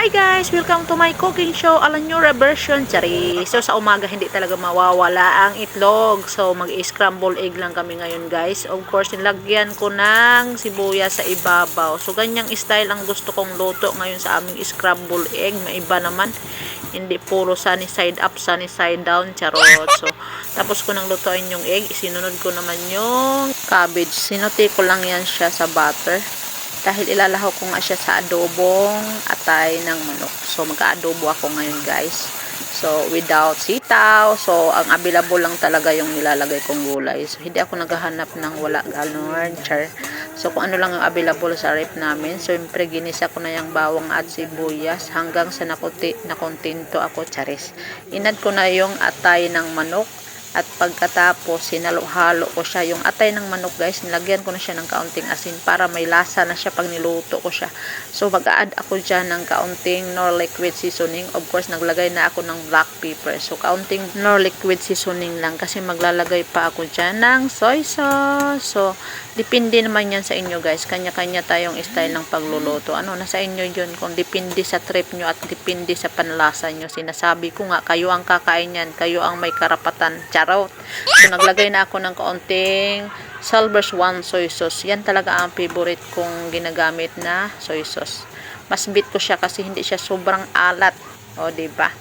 Hi guys! Welcome to my cooking show, Alanyura version, Chari. So sa umaga hindi talaga mawawala ang itlog. So mag-scramble egg lang kami ngayon guys. Of course, nilagyan ko ng sibuyas sa ibabaw. So ganyang style ang gusto kong luto ngayon sa aming scramble egg. Maiba naman. Hindi puro sunny side up, sunny side down, charot. So tapos ko nang lutuin yung egg, isinunod ko naman yung cabbage. Sinuti ko lang yan siya sa butter dahil ilalahaw ko nga siya sa adobong atay ng manok. So, mag-adobo ako ngayon, guys. So, without sitaw. So, ang available lang talaga yung nilalagay kong gulay. So, hindi ako naghahanap ng wala ganon, char. So, kung ano lang ang available sa rep namin. So, siyempre, ginisa ko na yung bawang at sibuyas hanggang sa nakunti, nakontinto ako, charis. Inad ko na yung atay ng manok at pagkatapos, sinalo-halo ko siya. Yung atay ng manok guys, nilagyan ko na siya ng kaunting asin para may lasa na siya pag niluto ko siya. So, mag-add ako dyan ng kaunting nor liquid seasoning. Of course, naglagay na ako ng black pepper. So, kaunting nor liquid seasoning lang kasi maglalagay pa ako dyan ng soy sauce. So, depende naman yan sa inyo guys. Kanya-kanya tayong style ng pagluluto. Ano, nasa inyo yun. Kung depende sa trip nyo at depende sa panlasa nyo. Sinasabi ko nga, kayo ang kakain yan. Kayo ang may karapatan. Charot. So, naglagay na ako ng kaunting Salvers One soy sauce. Yan talaga ang favorite kong ginagamit na soy sauce. Mas bit ko siya kasi hindi siya sobrang alat. O, ba?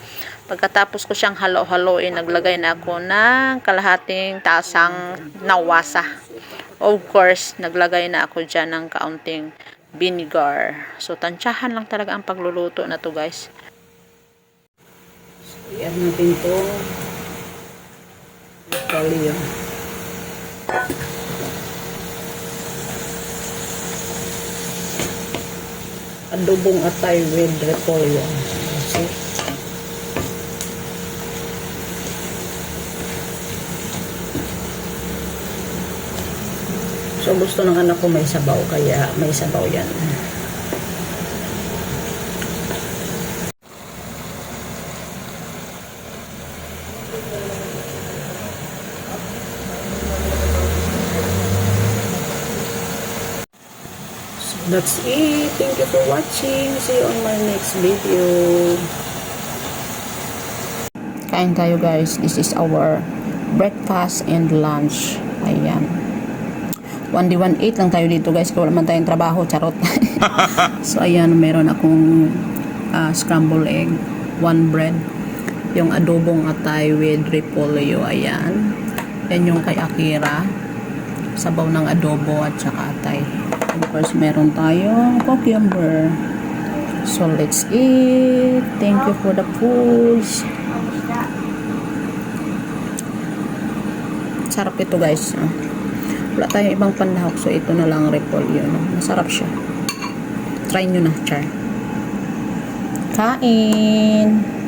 Pagkatapos ko siyang halo-haloin, naglagay na ako ng kalahating tasang nawasa. Of course, naglagay na ako dyan ng kaunting vinegar. So, tansyahan lang talaga ang pagluluto na to guys. Iyan natin to. Kaliyo. Adobong atay with repolyo. So gusto ng anak ko may sabaw kaya may sabaw yan. That's it. Thank you for watching. See you on my next video. Kain tayo guys. This is our breakfast and lunch. Ayan. 1D18 lang tayo dito guys. Kaya wala man tayong trabaho. Charot. so ayan, meron akong ah, scrambled egg. One bread. Yung adobong atay with repolyo. Ayan. Yan yung kay Akira. Sabaw ng adobo at saka atay. Course, meron tayong cucumber. So let's eat. Thank you for the foods. Sarap ito guys. ah. Wala tayong ibang panlahok. So ito na lang repolyo. Masarap siya. Try nyo na, char. Kain!